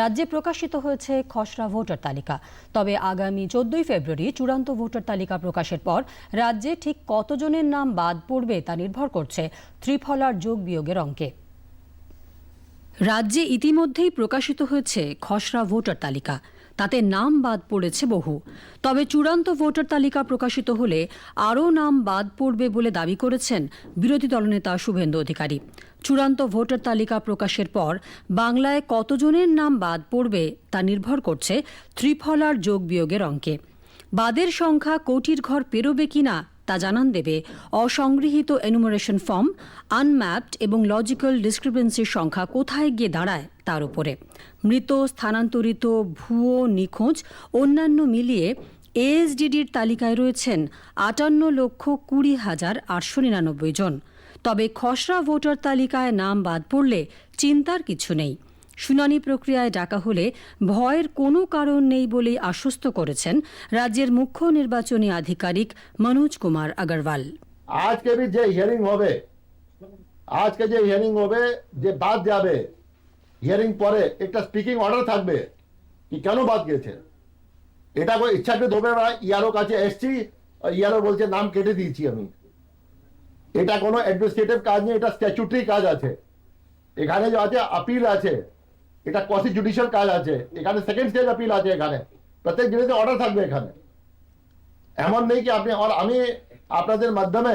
রাজ্যে প্রকাশিত হয়েছে খসড়া ভোটার তালিকা। তবে আগামী চোদ্দই ফেব্রুয়ারি চূড়ান্ত ভোটার তালিকা প্রকাশের পর রাজ্যে ঠিক কতজনের নাম বাদ পড়বে তা নির্ভর করছে ত্রিফলার যোগ বিয়োগের অঙ্কে। রাজ্যে ইতিমধ্যেই প্রকাশিত হয়েছে খসড়া ভোটার তালিকা। তাতে নাম বাদ পড়েছে বহু। তবে চূড়ান্ত ভোটার তালিকা প্রকাশিত হলে আরও নাম বাদ পড়বে বলে দাবি করেছেন বিরোধী দলনেতা শুভেন্দু অধিকারী। চূড়ান্ত ভোটার তালিকা প্রকাশের পর বাংলায় কতজনের নাম বাদ পড়বে তা নির্ভর করছে ত্রিফলার যোগ বিয়োগের অঙ্কে। বাদের সংখ্যা কোটির ঘর পেরোবে কিনা তা জানান দেবে অসংগৃহীত এনুমারেশন ফর্ম আনম্যাপড এবং লজিক্যাল ডিসক্রিপেন্সির সংখ্যা কোথায় গিয়ে দাঁড়ায় তার উপরে। মৃত, স্থানান্তরিত, ভুয়ো, নিখোঁজ, অন্যান্য মিলিয়ে এএসডিডির তালিকায় রয়েছেন আটান্ন লক্ষ কুড়ি হাজার আটশো নিরানব্বই জন। তবে খসড়া ভোটার তালিকায় নাম বাদ পড়লে চিন্তার কিছু নেই। শুনানি প্রক্রিয়ায় ডাকা হলে ভয়ের কোনো কারণ নেই বলেই আশ্বস্ত করেছেন রাজ্যের মুখ্য নির্বাচনী আধিকারিক মনোজ কুমার আগরওয়াল। আজকে যে হিয়ারিং হবে, আজকে যে হিয়ারিং হবে, যে বাদ যাবে হিয়ারিং পরে একটা স্পিকিং অর্ডার থাকবে, কি কেন বাদ গেছে? এটা কোনো ইচ্ছাকৃত হবে ইয়ারও কাছে এসছি, ইয়ারও বলছে নাম কেটে দিয়েছি আমি। এটা কোনো অ্যাডমিনিস্ট্রেটিভ কাজ নেই, এটা স্ট্যাচুটারি কাজ আছে। এখানে যে আছে আপিল আছে, এটা কসি জুডিশিয়াল কাজ আছে। এখানে সেকেন্ড স্টেজ আপিল আছে এখানে। প্রত্যেক জিনিসে অর্ডার থাকবে এখানে। এমন নেই কি আপনি, আর আমি আপনাদের মাধ্যমে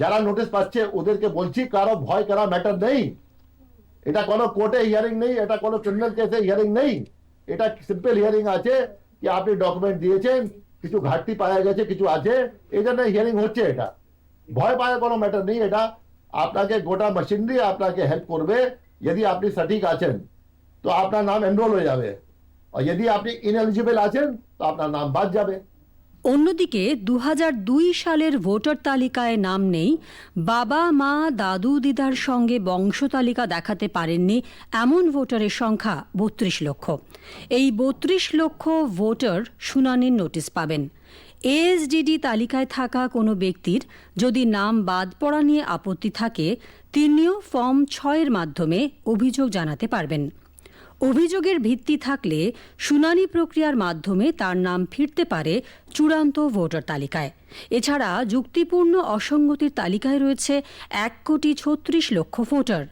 যারা নোটিশ পাচ্ছে, ওদেরকে বলছি, কারও ভয়, করা ম্যাটার নেই। এটা কোনো কোর্টে হিয়ারিং নেই, এটা কোনো ক্রিমিনাল কেসে হিয়ারিং নেই। এটা সিম্পল হিয়ারিং আছে কি আপনি ডকুমেন্ট দিয়েছেন, কিছু ঘাটতি পাওয়া গেছে, কিছু আছে, এই জন্য হিয়ারিং হচ্ছে এটা। ভয় পাওয়ার কোনো ম্যাটার নেই, এটা আপনাকে গোটা মেশিনারি আপনাকে হেল্প করবে, যদি আপনি সঠিক আছেন, তো আপনার নাম এনরোল হয়ে যাবে। আর যদি আপনি ইনএলিজিবল আছেন, তো আপনার নাম বাদ যাবে। অন্যদিকে দু হাজার দুই সালের ভোটার তালিকায় নাম নেই, বাবা, মা, দাদু, দিদার সঙ্গে বংশ তালিকা দেখাতে পারেননি এমন ভোটারের সংখ্যা বত্রিশ লক্ষ। এই বত্রিশ লক্ষ ভোটার শুনানির নোটিশ পাবেন। এএসডিডি তালিকায় থাকা কোনো ব্যক্তির যদি নাম বাদ পড়া নিয়ে আপত্তি থাকে, তিনিও ফর্ম ছয়ের মাধ্যমে অভিযোগ জানাতে পারবেন। অভিযোগের ভিত্তি থাকলে শুনানি প্রক্রিয়ার মাধ্যমে তার নাম ফিরতে পারে চূড়ান্ত ভোটার তালিকায়। এছাড়া যুক্তিপূর্ণ অসঙ্গতির তালিকায় রয়েছে এক কোটি ছত্রিশ লক্ষ ভোটার।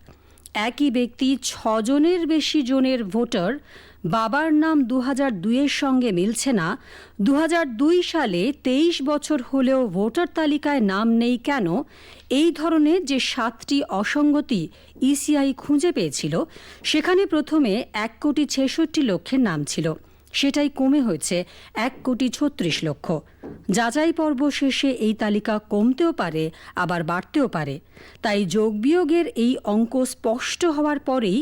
একই ব্যক্তি ছজনের বেশি জনের ভোটার, বাবার নাম দু হাজার দুইয়ের সঙ্গে মিলছে না। দু হাজার দুই সালে তেইশ বছর হলেও ভোটার তালিকায় নাম নেই কেন? এই ধরনের যে সাতটি অসঙ্গতি ইসিআই খুঁজে পেয়েছিল, সেখানে প্রথমে এক কোটি ছেষট্টি লক্ষের নাম ছিল। সেটাই কমে হয়েছে এক কোটি ছত্রিশ লক্ষ। যাচাই পর্ব শেষে এই তালিকা কমতেও পারে, আবার বাড়তেও পারে। তাই যোগবিয়োগের এই অঙ্ক স্পষ্ট হওয়ার পরেই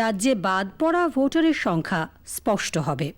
রাজ্যে বাদ পড়া ভোটারের সংখ্যা স্পষ্ট হবে।